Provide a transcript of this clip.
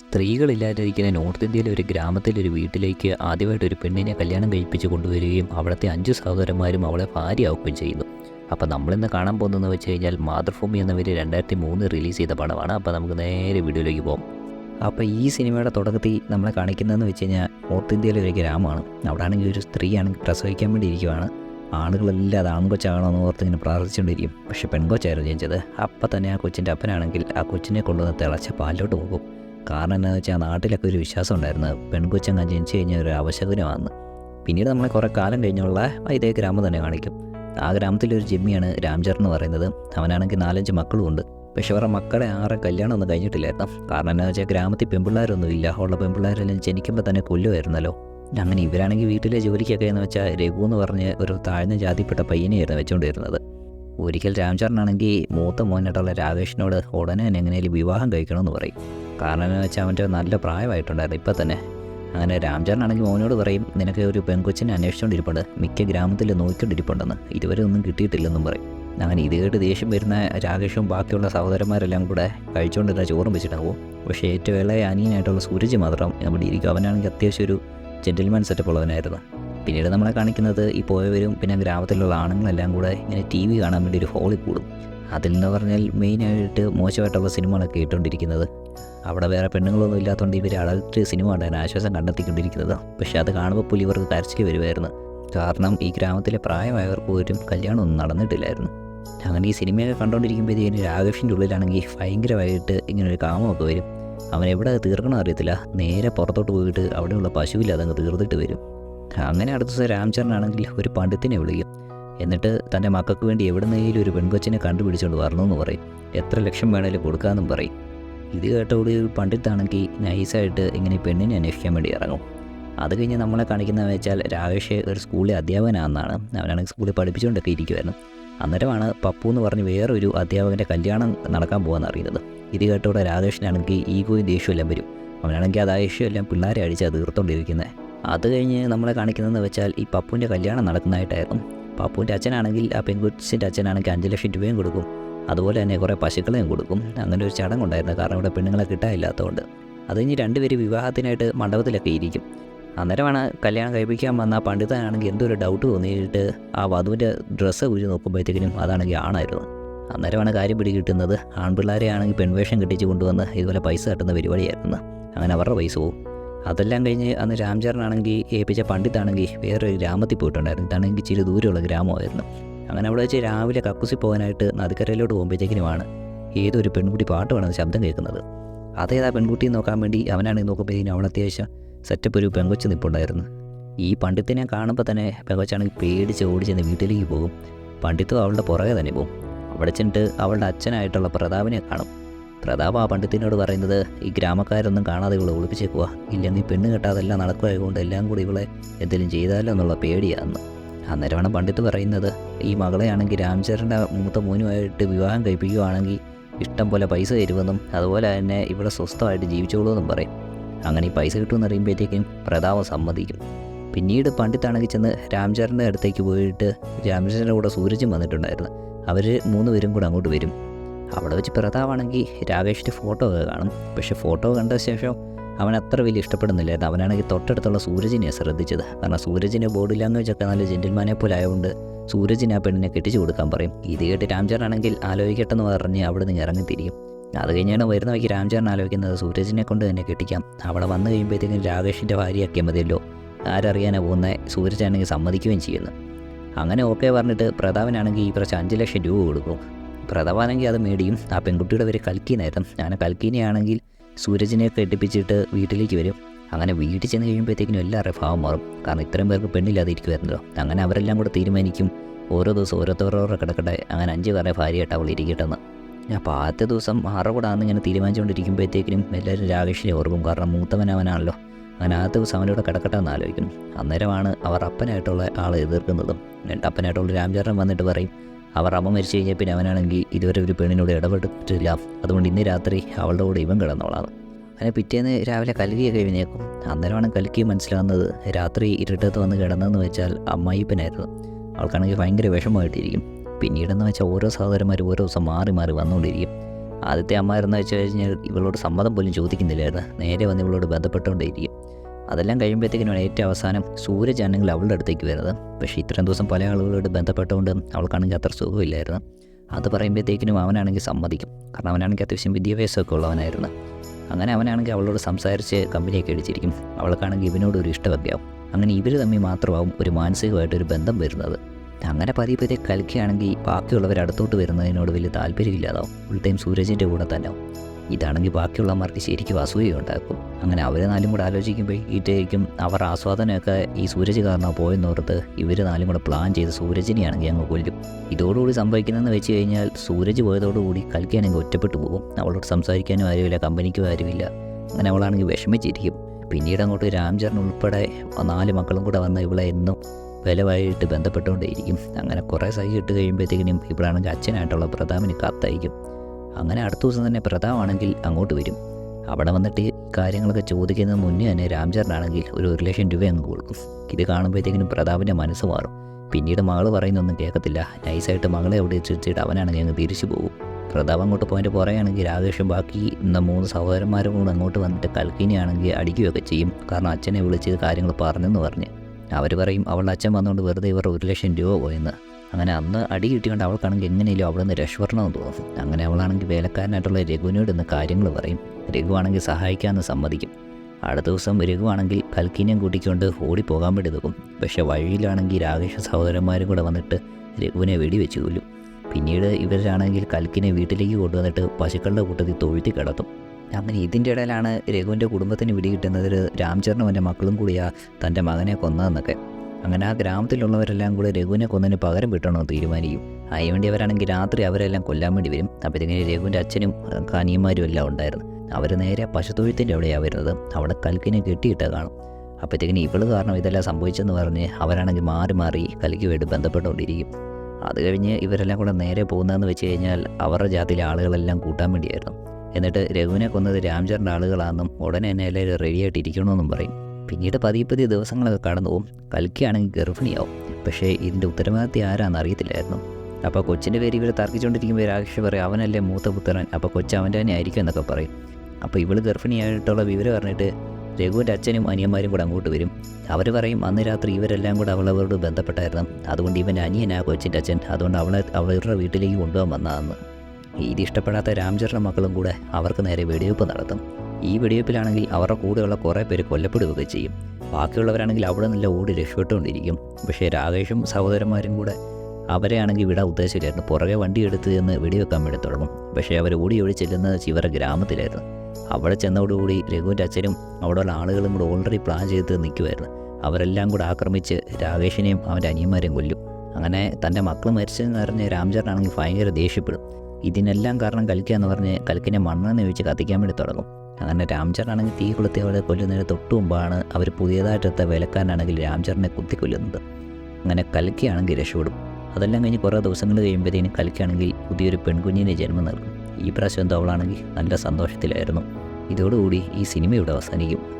സ്ത്രീകളില്ലാതിരിക്കുന്ന north ഇന്ത്യയിലെ ഒരു ഗ്രാമത്തിലെ ഒരു വീട്ടിലേക്ക് ആദ്യമായിട്ട് ഒരു പെണ്ണിനെ കല്യാണം കഴിപ്പിച്ച് കൊണ്ടുവരികയും അവിടുത്തെ അഞ്ച് സഹോദരന്മാരും അവളെ ഭാര്യയാവുകയും ചെയ്യുന്നു. അപ്പോൾ നമ്മളിന്ന് കാണാൻ പോകുന്നതെന്ന് വെച്ച് കഴിഞ്ഞാൽ മാതൃഭൂമി എന്ന പേര് രണ്ടായിരത്തി മൂന്ന് റിലീസ് ചെയ്ത പടമാണ്. അപ്പോൾ നമുക്ക് നേരെ വീഡിയോയിലേക്ക് പോകാം. അപ്പോൾ ഈ സിനിമയുടെ തുടക്കത്തിൽ നമ്മളെ കാണിക്കുന്നതെന്ന് വെച്ച് കഴിഞ്ഞാൽ നോർത്ത് ഇന്ത്യയിലെ ഒരു ഗ്രാമമാണ്. അവിടെ ആണെങ്കിൽ ഒരു സ്ത്രീയാണെങ്കിൽ പ്രസവിക്കാൻ വേണ്ടി ഇരിക്കുവാണ്. ആളുകളെല്ലാം അത് ആൺകൊച്ചാകണമെന്ന് ഓർത്ത് ഇങ്ങനെ പ്രാർത്ഥിച്ചുകൊണ്ടിരിക്കും. പക്ഷെ പെൺകൊച്ചായിരുന്നു ജനിച്ചത്. അപ്പം തന്നെ ആ കൊച്ചിന്റെ അപ്പനാണെങ്കിൽ ആ കൊച്ചിനെ കൊണ്ടുവന്ന് തിളച്ച പാലിലോട്ട് പോകും. കാരണം എന്താണെന്ന് വെച്ചാൽ നാട്ടിലൊക്കെ ഒരു വിശ്വാസം ഉണ്ടായിരുന്നു. പെൺകുച്ചങ്ങ ജനിച്ചു കഴിഞ്ഞാൽ ഒരു അവശകുനമാണെന്ന്. പിന്നീട് നമ്മളെ കുറേ കാലം കഴിഞ്ഞുള്ള ഇതേ ഗ്രാമം തന്നെ കാണിക്കും. ആ ഗ്രാമത്തിലൊരു ജിമ്മിയാണ് രാംചർ എന്ന് പറയുന്നത്. അവനാണെങ്കിൽ നാലഞ്ച് മക്കളുമുണ്ട് പക്ഷെ അവരുടെ മക്കളെ ആറെ കല്യാണം ഒന്നും കഴിഞ്ഞിട്ടില്ലായിരുന്നു. കാരണം എന്താ വെച്ചാൽ ഗ്രാമത്തിൽ പെൺപിള്ളേരൊന്നും ഇല്ല. ഉള്ള പെൺപിള്ളേരെല്ലാം ജനിക്കുമ്പോൾ തന്നെ കൊല്ലുമായിരുന്നല്ലോ അങ്ങനെ ഇവരാണെങ്കിൽ വീട്ടിലെ ജോലിക്കൊക്കെ എന്ന് വെച്ചാൽ രഘു എന്ന് പറഞ്ഞ് ഒരു താഴ്ന്ന ജാതിപ്പെട്ട പയ്യനെയായിരുന്നു വെച്ചുകൊണ്ടിരുന്നത് ഒരിക്കൽ രാംചരനാണെങ്കിൽ മൂത്ത മോനായിട്ടുള്ള രാകേഷിനോട് ഉടനെ തന്നെ എങ്ങനെയും വിവാഹം കഴിക്കണമെന്ന് പറയും. കാരണം എന്ന് വെച്ചാൽ അവന്റെ നല്ല പ്രായമായിട്ടുണ്ടായിരുന്നു ഇപ്പം തന്നെ. അങ്ങനെ രാംചരണാണെങ്കിൽ മോനോട് പറയും നിനക്ക് ഒരു പെൺകൊച്ചിനെ അന്വേഷിച്ചുകൊണ്ടിരിപ്പുണ്ട് മിക്ക ഗ്രാമത്തിൽ നോക്കിക്കൊണ്ടിരിപ്പുണ്ടെന്ന്. ഇതുവരെ ഒന്നും കിട്ടിയിട്ടില്ലെന്നും പറയും. അങ്ങനെ ഇത് കേട്ട് ദേഷ്യം വരുന്ന രാകേഷും ബാക്കിയുള്ള സഹോദരന്മാരെല്ലാം കൂടെ കഴിച്ചുകൊണ്ടിരുന്ന ചോറും വെച്ചിട്ടാവും. പക്ഷേ ഏറ്റവും ഇളയ അനിയനായിട്ടുള്ള സൂരജ് മാത്രം നമ്മുടെ ഇരിക്കും. അവനാണെങ്കിൽ അത്യാവശ്യം ഒരു ജെന്റിൽമാൻ സെറ്റപ്പ് ഉള്ളവനായിരുന്നു. പിന്നീട് നമ്മളെ കാണിക്കുന്നത് ഈ പോയവരും പിന്നെ ഗ്രാമത്തിലുള്ള ആണുങ്ങളെല്ലാം കൂടെ ഇങ്ങനെ ടി വി കാണാൻ വേണ്ടി ഒരു ഹോളിൽ കൂടും. അതിൽ നിന്ന് പറഞ്ഞാൽ മെയിനായിട്ട് മോശമായിട്ടുള്ള സിനിമകളൊക്കെ ഇട്ടുകൊണ്ടിരിക്കുന്നത് അവിടെ വേറെ പെണ്ണുങ്ങളൊന്നും ഇല്ലാത്തതുകൊണ്ട് ഇവർ അടുത്ത് സിനിമ കണ്ടാൻ ആശ്വാസം കണ്ടെത്തിക്കൊണ്ടിരിക്കുന്നത്. പക്ഷേ അത് കാണുമ്പോൾ പുലി ഇവർക്ക് കരച്ചിൽ വരുമായിരുന്നു കാരണം ഈ ഗ്രാമത്തിലെ പ്രായമായവർക്ക് പോലും കല്യാണമൊന്നും നടന്നിട്ടില്ലായിരുന്നു. അങ്ങനെ ഈ സിനിമയൊക്കെ കണ്ടുകൊണ്ടിരിക്കുമ്പോഴത്തേക്കും രാഘവിന്റെ ഉള്ളിലാണെങ്കിൽ ഭയങ്കരമായിട്ട് ഇങ്ങനെ ഒരു കാമമൊക്കെ വരും. അവൻ എവിടെ തീർക്കണം അറിയത്തില്ല. നേരെ പുറത്തോട്ട് പോയിട്ട് അവിടെയുള്ള പശുവിൽ അതങ്ങ് തീർത്തിട്ട് വരും. അങ്ങനെ അടുത്ത ദിവസം രാംചരനാണെങ്കിൽ ഒരു പണ്ഡിത്തിനെ വിളിക്കും. എന്നിട്ട് തന്റെ മക്കൾക്ക് വേണ്ടി എവിടെ എവിടുന്നെങ്കിലും ഒരു പെൺകൊച്ചിനെ കണ്ടുപിടിച്ചുകൊണ്ട് വരണമെന്ന് പറയും. എത്ര ലക്ഷം വേണേലും കൊടുക്കാമെന്നും പറയും. ഇത് കേട്ടോടി പണ്ഡിത്താണെങ്കിൽ നൈസായിട്ട് ഇങ്ങനെ പെണ്ണിനെ അന്വേഷിക്കാൻ വേണ്ടി ഇറങ്ങും. അത് കഴിഞ്ഞ് നമ്മളെ കാണിക്കുന്നതെന്ന് വെച്ചാൽ രാകേഷ് ഒരു സ്കൂളിലെ അധ്യാപകനാണെന്നാണ്. അവനാണെങ്കിൽ സ്കൂളിൽ പഠിപ്പിച്ചുകൊണ്ടൊക്കെ ഇരിക്കുമായിരുന്നു അന്നേരമാണ് പപ്പു എന്ന് പറഞ്ഞ് വേറൊരു അധ്യാപകന്റെ കല്യാണം നടക്കാൻ പോകാൻ അറിയുന്നത്. ഇത് കേട്ടോടെ രാകേഷിനാണെങ്കിൽ ഈഗോയും ദേഷ്യവും എല്ലാം വരും. അവനാണെങ്കിൽ അത് ദേഷ്യം എല്ലാം പിള്ളേരെ അടിച്ചാൽ തീർത്തോണ്ടിരിക്കുന്നത് അത് കഴിഞ്ഞ് നമ്മളെ കാണിക്കുന്നതെന്ന് വെച്ചാൽ ഈ പപ്പുവിന്റെ കല്യാണം നടക്കുന്നതായിട്ടായിരുന്നു. പപ്പുവിന്റെ അച്ഛനാണെങ്കിൽ ആ പെൺകുച്ചിന്റെ അച്ഛനാണെങ്കിൽ അഞ്ച് ലക്ഷം രൂപയും കൊടുക്കും. അതുപോലെ തന്നെ കുറേ പശുക്കളെയും കൊടുക്കും. അങ്ങനെ ഒരു ചടങ്ങുണ്ടായിരുന്നു. കാരണം ഇവിടെ പെണ്ണുങ്ങളെ കിട്ടാനില്ലാത്തതുകൊണ്ട്. അത് കഴിഞ്ഞ് രണ്ടുപേര് വിവാഹത്തിനായിട്ട് മണ്ഡപത്തിലൊക്കെ ഇരിക്കും. അന്നേരമാണ് കല്യാണം കഴിപ്പിക്കാൻ വന്ന ആ എന്തോ ഒരു ഡൗട്ട് തോന്നിയിട്ട് ആ വധുവിന്റെ ഡ്രസ്സ് കുഴിച്ച് നോക്കുമ്പോഴത്തേക്കിനും അതാണെങ്കിൽ ആണായിരുന്നു. അന്നേരമാണ് കാര്യം പിടികിട്ടുന്നത്. ആൺപിള്ളേരെ ആണെങ്കിൽ പെൺവേഷം കെട്ടിച്ച് കൊണ്ടുവന്ന് ഇതുപോലെ പൈസ കിട്ടുന്ന പരിപാടിയായിരുന്നു. അങ്ങനെ അവരുടെ പൈസ പോകും അതെല്ലാം കഴിഞ്ഞ് അന്ന് രാംചരണാണെങ്കിൽ ഏൽപ്പിച്ച പണ്ഡിത്താണെങ്കിൽ വേറൊരു ഗ്രാമത്തിൽ പോയിട്ടുണ്ടായിരുന്നു. ഇതാണെങ്കിൽ ഇച്ചിരി ദൂരമുള്ള ഗ്രാമമായിരുന്നു. അങ്ങനെ അവിടെ വെച്ച് രാവിലെ കക്കുസി പോകാനായിട്ട് നദിക്കരയിലോട്ട് പോകുമ്പോഴത്തേക്കിനുമാണ് ഏതൊരു പെൺകുട്ടി പാട്ട് പാടുന്ന ശബ്ദം കേൾക്കുന്നത്. അതേതാ പെൺകുട്ടിയെ നോക്കാൻ വേണ്ടി അവനാണെങ്കിൽ നോക്കുമ്പോഴത്തേക്കും അവൾ അത്യാവശ്യം സെറ്റപ്പ് ഒരു പെങ്കൊച്ച് നിൽപ്പുണ്ടായിരുന്നു ഈ പണ്ഡിത്തിനെ കാണുമ്പോൾ തന്നെ പെങ്കൊച്ചാണെങ്കിൽ പേടിച്ച് ഓടിച്ചെന്ന് വീട്ടിലേക്ക് പോകും. പണ്ഡിത്തും അവളുടെ പുറകെ തന്നെ പോകും. അവിടെ ചെന്നിട്ട് അവളുടെ അച്ഛനായിട്ടുള്ള പ്രതാപിനെ കാണും. പ്രതാപ് ആ പണ്ഡിത്തിനോട് പറയുന്നത് ഈ ഗ്രാമക്കാരൊന്നും കാണാതെ ഇവളെ ഒളിപ്പിച്ചേക്കുക ഇല്ലെങ്കിൽ പെണ്ണ് കെട്ടാതെല്ലാം നടക്കുകയായതുകൊണ്ട് എല്ലാം കൂടി ഇവളെ എന്തെങ്കിലും ചെയ്താലോ എന്നുള്ള പേടിയാന്ന് അന്നേരമാണ് പണ്ഡിറ്റ് പറയുന്നത് ഈ മകളെയാണെങ്കിൽ രാംചരന്റെ മൂത്ത മോനുമായിട്ട് വിവാഹം കഴിപ്പിക്കുകയാണെങ്കിൽ ഇഷ്ടം പോലെ പൈസ തരുമെന്നും അതുപോലെ തന്നെ ഇവിടെ സ്വസ്ഥമായിട്ട് ജീവിച്ചോളൂ എന്നും പറയും. അങ്ങനെ ഈ പൈസ കിട്ടുമെന്ന് അറിയുമ്പോഴത്തേക്കും പ്രതാപം സമ്മതിക്കും. പിന്നീട് പണ്ഡിത്താണെങ്കിൽ ചെന്ന് രാംചരന്റെ അടുത്തേക്ക് പോയിട്ട് രാംചരന്റെ കൂടെ സൂരജും വന്നിട്ടുണ്ടായിരുന്നു. അവർ മൂന്ന് പേരും കൂടെ അങ്ങോട്ട് വരും. അവിടെ വെച്ച് പ്രതാപാണെങ്കിൽ രാകേഷിന്റെ ഫോട്ടോ ഒക്കെ കാണും. പക്ഷേ ഫോട്ടോ കണ്ട ശേഷം അവൻ അത്ര വലിയ ഇഷ്ടപ്പെടുന്നില്ലായിരുന്നു അവനാണെങ്കിൽ തൊട്ടടുത്തുള്ള സൂരജിനെ ശ്രദ്ധിച്ചത്. കാരണം സൂരജിന്റെ ബോഡി ലാംഗ്വേജ് ഒക്കെ നല്ല ജെന്റിൽമാനെ പോലെ ആയതുകൊണ്ട് സൂരജിനെ ആ പെണ്ണിനെ കെട്ടിച്ചു കൊടുക്കാൻ പറയും. ഇത് കേട്ട് രാംചരനാണെങ്കിൽ ആലോചിക്കട്ടെന്ന് പറഞ്ഞ് അവിടെ നിന്ന് തിരിയും. അത് കഴിഞ്ഞാണ് വരുന്ന വഴിക്ക് രാംചരൻ ആലോചിക്കുന്നത് സൂരജിനെ കൊണ്ട് തന്നെ കെട്ടിക്കാം. അവിടെ വന്നു കഴിയുമ്പോഴത്തേക്കും രാകേഷിന്റെ ഭാര്യയാക്കിയാൽ മതിയല്ലോ. ആരറിയാനാണ് പോകുന്നത് സൂരജാണെങ്കിൽ സമ്മതിക്കുകയും ചെയ്യുന്നു. അങ്ങനെ ഓക്കെ പറഞ്ഞിട്ട് പ്രതാപനാണെങ്കിൽ ഈ പ്രാവശ്യം അഞ്ച് ലക്ഷം രൂപ കൊടുക്കും. പ്രതാപാണെങ്കിൽ അത് മേടിയും. ആ പെൺകുട്ടിയുടെ പേര് കൽക്കീനായിരുന്നു ഞാൻ കൽക്കീനെയാണെങ്കിൽ സൂരജിനെ കെട്ടിപ്പിച്ചിട്ട് വീട്ടിലേക്ക് വരും. അങ്ങനെ വീട്ടിൽ ചെന്ന് കഴിയുമ്പോഴത്തേക്കിനും എല്ലാവരുടെ ഭാവം മാറും. കാരണം ഇത്രയും പേർക്ക് പെണ്ണില്ലാതെ ഇരിക്കുമായിരുന്നല്ലോ അങ്ങനെ അവരെല്ലാം കൂടെ തീരുമാനിക്കും. ഓരോ ദിവസം ഓരോരുത്തരോടെ കിടക്കട്ടെ. അങ്ങനെ അഞ്ച് പേരുടെ ഭാര്യയായിട്ട് അവൾ ഇരിക്കട്ടെന്ന്. അപ്പോൾ ആദ്യത്തെ ദിവസം ആണെന്ന് ഇങ്ങനെ തീരുമാനിച്ചുകൊണ്ടിരിക്കുമ്പോഴത്തേക്കിനും എല്ലാവരും രാകേഷിനെ ഓർക്കും. കാരണം മൂത്തവൻ അവനാണല്ലോ. അങ്ങനെ ആ ദിവസം അവനോട് കിടക്കട്ടെ എന്ന് ആലോചിക്കും അന്നേരമാണ് അവർ അപ്പനായിട്ടുള്ള ആളെ എതിർക്കുന്നതും. എന്നിട്ട് അപ്പനായിട്ടുള്ള രാംചരണം വന്നിട്ട് പറയും അവർ അമ്മ മരിച്ചു കഴിഞ്ഞാൽ പിന്നെ അവനാണെങ്കിൽ ഇതുവരെ ഒരു പെണ്ണിനോട് ഇടപെട്ടിട്ടില്ല. അതുകൊണ്ട് ഇന്ന് രാത്രി അവളുടെ കൂടെ ഇവൻ കിടന്നോളാണ് അങ്ങനെ പിറ്റേന്ന് രാവിലെ കലുകിയൊക്കെ എഴുന്നേക്കും അന്നേരമാണ് കലുക്കി മനസ്സിലാകുന്നത് രാത്രി ഇരുട്ടത്ത് വന്ന് കിടന്നതെന്ന് വെച്ചാൽ അമ്മായിപ്പനായിരുന്നു. അവൾക്കാണെങ്കിൽ ഭയങ്കര വിഷമമായിട്ടിരിക്കും. പിന്നീടെന്ന് വെച്ചാൽ ഓരോ സഹോദരന്മാർ ഓരോ ദിവസം മാറി മാറി വന്നുകൊണ്ടിരിക്കും. ആദ്യത്തെ അമ്മ വെച്ച് കഴിഞ്ഞാൽ ഇവളോട് സമ്മതം പോലും ചോദിക്കുന്നില്ലായിരുന്നു. നേരെ വന്ന് ഇവളോട് ബന്ധപ്പെട്ടുകൊണ്ടേയിരിക്കും. അതെല്ലാം കഴിയുമ്പോഴത്തേക്കിനാണ് ഏറ്റവും അവസാനം സൂരജ് ആണെങ്കിൽ അവളുടെ അടുത്തേക്ക് വരുന്നത്. പക്ഷേ ഇത്രയും ദിവസം പല ആളുകളോട് ബന്ധപ്പെട്ടുകൊണ്ട് അവൾക്കാണെങ്കിൽ അത്ര സുഖമില്ലായിരുന്നു. അത് പറയുമ്പോഴത്തേക്കിനും അവനാണെങ്കിൽ സമ്മതിക്കും. കാരണം അവനാണെങ്കിൽ അത്യാവശ്യം വിദ്യാഭ്യാസമൊക്കെ ഉള്ളവനായിരുന്നു. അങ്ങനെ അവനാണെങ്കിൽ അവളോട് സംസാരിച്ച് കമ്പനിയൊക്കെ അടിച്ചിരിക്കും അവൾക്കാണെങ്കിൽ ഇവനോട് ഒരു ഇഷ്ടമൊക്കെ ആവും അങ്ങനെ ഇവർ തമ്മിൽ മാത്രമാവും ഒരു മാനസികമായിട്ടൊരു ബന്ധം വരുന്നത്. അങ്ങനെ പതിയെ പതിയെ കളിക്കുകയാണെങ്കിൽ ബാക്കിയുള്ളവർ അടുത്തോട്ട് വരുന്നതിനോട് വലിയ താല്പര്യമില്ലാതാവും. ഫുൾ ടൈം സൂരജിന്റെ കൂടെ തന്നെ ആവും. ഇതാണെങ്കിൽ ബാക്കിയുള്ളവന്മാർക്ക് ശരിക്കും അസൂയ ഉണ്ടാക്കും. അങ്ങനെ അവർ നാലും കൂടെ ആലോചിക്കുമ്പോഴേക്കും അവർ ആസ്വാദനമൊക്കെ ഈ സൂരജ് കാരണം പോയെന്നോർത്ത് ഇവർ നാലും കൂടെ പ്ലാൻ ചെയ്ത് സൂരജിനെയാണെങ്കിൽ അങ്ങ് കൊല്ലും. ഇതോടുകൂടി സംഭവിക്കുന്നതെന്ന് വെച്ച് കഴിഞ്ഞാൽ സൂരജ് പോയതോടുകൂടി കളിക്കാനെങ്കിൽ ഒറ്റപ്പെട്ടു പോകും. അവളോട് സംസാരിക്കാനും ആരുമില്ല കമ്പനിക്കും ആരുമില്ല. അങ്ങനെ അവളാണെങ്കിൽ വിഷമിച്ചിരിക്കും. പിന്നീട് അങ്ങോട്ട് രാംചരൺ ഉൾപ്പെടെ നാല് മക്കളും കൂടെ വന്ന ഇവിടെ എന്നും വിലവായിട്ട് ബന്ധപ്പെട്ടുകൊണ്ടേയിരിക്കും. അങ്ങനെ കുറേ സഹി ഇട്ട് കഴിയുമ്പോഴത്തേക്കിനും ഇവളാണെങ്കിൽ അച്ഛനായിട്ടുള്ള പ്രതാപിന് കത്തയക്കും. അങ്ങനെ അടുത്ത ദിവസം തന്നെ പ്രതാപാണെങ്കിൽ അങ്ങോട്ട് വരും. അവിടെ വന്നിട്ട് കാര്യങ്ങളൊക്കെ ചോദിക്കുന്നതിന് മുന്നേ തന്നെ രാംചരനാണെങ്കിൽ ഒരു ഒരു ലക്ഷം രൂപ അങ്ങ് കൊടുക്കും. ഇത് കാണുമ്പോഴത്തേക്കിനും പ്രതാപിന്റെ മനസ്സ് മാറും. പിന്നീട് മകൾ പറയുന്നൊന്നും കേൾക്കത്തില്ല. നൈസായിട്ട് മകളെ അവിടെ വെച്ചിട്ട് അവനാണെങ്കിൽ അങ്ങ് തിരിച്ചു പോകും. പ്രതാപ് അങ്ങോട്ട് പോയിന്റെ പറയുകയാണെങ്കിൽ രാകേഷും ബാക്കി മൂന്ന് സഹോദരന്മാരും കൂടെ അങ്ങോട്ട് വന്നിട്ട് കൽക്കിനിയാണെങ്കിൽ അടിക്കുകയൊക്കെ ചെയ്യും. കാരണം അച്ഛനെ വിളിച്ച് കാര്യങ്ങൾ പറഞ്ഞെന്ന് പറഞ്ഞ്. അവർ പറയും അവളുടെ അച്ഛൻ വന്നുകൊണ്ട് വെറുതെ ഇവർ ഒരു ലക്ഷം രൂപ പോയെന്ന്. അങ്ങനെ അന്ന് അടി കിട്ടിക്കൊണ്ട് അവൾക്കാണെങ്കിൽ എങ്ങനെയല്ലോ അവിടെ നിന്ന് രക്ഷപ്പെടണമെന്ന് തോന്നും. അങ്ങനെ അവളാണെങ്കിൽ വേലക്കാരനായിട്ടുള്ള രഘുവിനോട് ഇന്ന് കാര്യങ്ങൾ പറയും. രഘുവാണെങ്കിൽ സഹായിക്കാമെന്ന് സമ്മതിക്കും. അടുത്ത ദിവസം രഘുവാണെങ്കിൽ കൽക്കിനെയും കൂട്ടിക്കൊണ്ട് ഓടിപ്പോകാൻ വേണ്ടി നിൽക്കും. പക്ഷേ വഴിയിലാണെങ്കിൽ രാകേഷ സഹോദരന്മാരും കൂടെ വന്നിട്ട് രഘുവിനെ വെടിവെച്ച് കൊല്ലും. പിന്നീട് ഇവരാണെങ്കിൽ കൽക്കിനെ വീട്ടിലേക്ക് കൊണ്ടുവന്നിട്ട് പശുക്കളുടെ കൂട്ടത്തിൽ തൊഴുത്തി കിടത്തും. അങ്ങനെ ഇതിന്റെ ഇടയിലാണ് രഘുവിന്റെ കുടുംബത്തിന് പിടികിട്ടുന്നത് രാംചരണവന്റെ മക്കളും കൂടിയാ തന്റെ മകനെ കൊന്നതെന്നൊക്കെ. അങ്ങനെ ആ ഗ്രാമത്തിലുള്ളവരെല്ലാം കൂടി രഘുവിനെ കൊന്നതിന് പകരം വിട്ടണമെന്ന് തീരുമാനിക്കും. അതിനുവേണ്ടി അവരാണെങ്കിൽ രാത്രി അവരെല്ലാം കൊല്ലാൻ വേണ്ടി വരും. അപ്പോൾ അപ്പോഴത്തേക്കിന് രഘുവിന്റെ അച്ഛനും കാനിയന്മാരും എല്ലാം ഉണ്ടായിരുന്നു. അവർ നേരെ പശുത്തൊഴുത്തിന്റെ അവിടെയാണ് വരുന്നത്. അവിടെ കൽക്കിനെ കെട്ടിയിട്ട് കാണും. അപ്പോഴത്തേക്കിന് ഇവൾ കാരണം ഇതെല്ലാം സംഭവിച്ചെന്ന് പറഞ്ഞ് അവരാണെങ്കിൽ മാറി മാറി കൽക്കുമായിട്ട് ബന്ധപ്പെട്ടുകൊണ്ടിരിക്കും. അത് കഴിഞ്ഞ് ഇവരെല്ലാം കൂടെ നേരെ പോകുന്നതെന്ന് വെച്ച് കഴിഞ്ഞാൽ അവരുടെ ജാതിയിലെ ആളുകളെല്ലാം കൂട്ടാൻ വേണ്ടിയായിരുന്നു. എന്നിട്ട് രഘുവിനെ കൊന്നത് രാംചറിന്റെ ആളുകളാണെന്നും ഉടനെ തന്നെ എല്ലാവരും റെഡിയായിട്ട് പറയും. പിന്നീട് പതിയെ പതിയെ ദിവസങ്ങളൊക്കെ കടന്നു പോകും. കൽക്കിയാണെങ്കിൽ ഗർഭിണിയാവും. പക്ഷേ ഇതിന്റെ ഉത്തരവാദിത്തം ആരാന്ന് അറിയത്തില്ലായിരുന്നു. അപ്പോൾ കൊച്ചിന്റെ പേര് ഇവർ തർക്കിച്ചുകൊണ്ടിരിക്കുമ്പോൾ രാകേഷ് പറയും അവനല്ലേ മൂത്ത പുത്രൻ? അപ്പോൾ കൊച്ചു അവന്റെ തന്നെ ആയിരിക്കും എന്നൊക്കെ പറയും. അപ്പോൾ ഇവൾ ഗർഭിണിയായിട്ടുള്ള വിവരം പറഞ്ഞിട്ട് രഘുവിന്റെ അച്ഛനും അനിയന്മാരും കൂടെ അങ്ങോട്ട് വരും. അവർ പറയും അന്ന് രാത്രി ഇവരെല്ലാം കൂടെ അവളവരോട് ബന്ധപ്പെട്ടായിരുന്നു. അതുകൊണ്ട് ഇവന്റെ അനിയനാ കൊച്ചിന്റെ അച്ഛൻ. അതുകൊണ്ട് അവളെ അവരുടെ വീട്ടിലേക്ക് കൊണ്ടുപോകാൻ വന്നതെന്ന്. ഇത് ഇഷ്ടപ്പെടാത്ത രാംചരണ മക്കളും കൂടെ അവർക്ക് നേരെ വെടിവെപ്പ് നടത്തും. ഈ വെടിവെപ്പിലാണെങ്കിൽ അവരുടെ കൂടെയുള്ള കുറേ പേര് കൊല്ലപ്പെടുകയൊക്കെ ചെയ്യും. ബാക്കിയുള്ളവരാണെങ്കിൽ അവിടെ നല്ല ഓടി രക്ഷപ്പെട്ടുകൊണ്ടിരിക്കും. പക്ഷേ രാകേഷും സഹോദരന്മാരും കൂടെ അവരെ ആണെങ്കിൽ വിടാൻ ഉദ്ദേശമില്ലായിരുന്നു പുറകെ വണ്ടി എടുത്ത് എന്ന് വെടിവെക്കാൻ വേണ്ടി തുടങ്ങും. പക്ഷേ അവർ ഓടി ഓടി ചെല്ലുന്നത് ചിവറ ഗ്രാമത്തിലായിരുന്നു. അവിടെ ചെന്നതോടുകൂടി രഘുവിന്റെ അച്ഛനും അവിടെയുള്ള ആളുകളും കൂടെ ഓൾറെഡി പ്ലാൻ ചെയ്ത് നിൽക്കുമായിരുന്നു അവരെല്ലാം കൂടെ ആക്രമിച്ച് രാകേഷിനെയും അവന്റെ അനിയന്മാരെയും കൊല്ലും. അങ്ങനെ തന്റെ മക്കൾ മരിച്ചതെന്ന് പറഞ്ഞ് രാംചരണാണെങ്കിൽ ഭയങ്കര ദേഷ്യപ്പെടും. ഇതിനെല്ലാം കാരണം കൽക്ക എന്ന് പറഞ്ഞ് കൽക്കിനെ മണ്ണെന്ന് ചോദിച്ച് കത്തിക്കാൻ വേണ്ടി തുടങ്ങും. അങ്ങനെ രാംചരണാണെങ്കിൽ തീ കൊളുത്തി അവളെ കൊല്ലുന്നതിന് തൊട്ട് മുമ്പാണ് അവർ പുതിയതായിട്ടെത്ത വേലക്കാരനാണെങ്കിൽ രാംചരനെ കുത്തിക്കൊല്ലുന്നത് അങ്ങനെ കൽക്കിയാണെങ്കിൽ രക്ഷപ്പെടും. അതെല്ലാം കഴിഞ്ഞ് കുറേ ദിവസങ്ങൾ കഴിയുമ്പോഴത്തേനും കൽക്കാണെങ്കിൽ പുതിയൊരു പെൺകുഞ്ഞിനെ ജന്മം നൽകും. ഈ പ്രാവശ്യം എന്തോ അവളാണെങ്കിൽ നല്ല സന്തോഷത്തിലായിരുന്നു. ഇതോടുകൂടി ഈ സിനിമ അവസാനിക്കും.